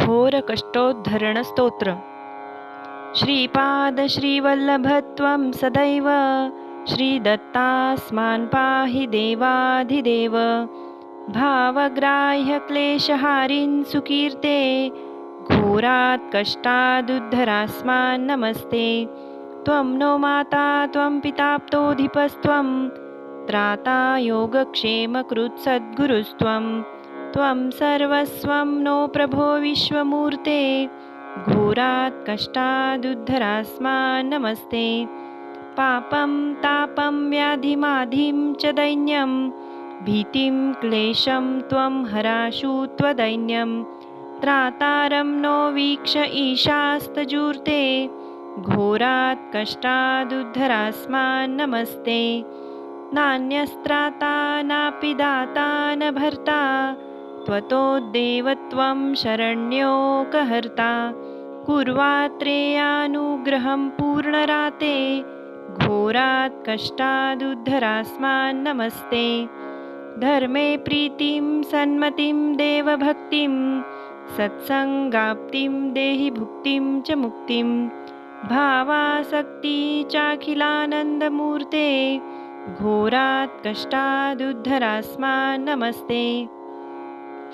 घोरकष्टोद्धरणस्तोत्र। श्रीपादश्रीवल्लभत्वं सदैव श्रीदत्तास्मान् पाहि देवाधिदेव। भावग्राह्यक्लेशहारिन् सुकीर्ते घोरात् कष्टादुद्धरास्मान् नमस्ते। त्वं नो माता त्वं पिताप्तोऽधिपस्त्वं त्राता योगक्षेमकृत्सद्गुरुस्त्वं त्वं सर्वस्वं नो प्रभो विश्वमूर्ते। घोरात् कष्टादुद्धरास्मान् नमस्ते पापं तापं व्याधिमाधिं च दैन्यं। भीतिं क्लेशं त्वं हराशु त्वदैन्यं। त्रातारं नो वीक्ष ईशास्तजूर्ते। घोरात् कष्टादुद्धरास्मान् नमस्ते नान्यस्त्राता नापि दाता न भर्ता त्वतोद्देवत्वं शरण्योकहर्ता। कुर्वात्रेयानुग्रहं पूर्णराते। घोरात् कष्टादुद्धरास्मान् नमस्ते। धर्मे प्रीतिं सन्मतिं देवभक्तिं। सत्सङ्गाप्तिं देहि भुक्तिं च मुक्तिं। भावासक्ति चाखिलानन्दमूर्ते। घोरात् कष्टादुद्धरास्मान् नमस्ते।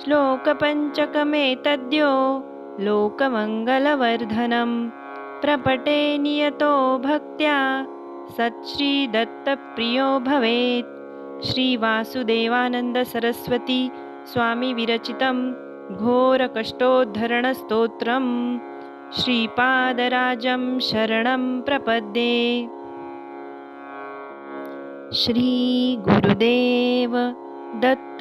श्लोकपञ्चकमेतद्यो लोकमङ्गलवर्धनं प्रपटे नियतो भक्त्या सच्छ्रीदत्तप्रियो भवेत्। श्रीवासुदेवानन्दसरस्वती स्वामिविरचितं घोरकष्टोद्धरणस्तोत्रं श्रीपादराजं शरणं प्रपद्ये। श्रीगुरुदेव दत्त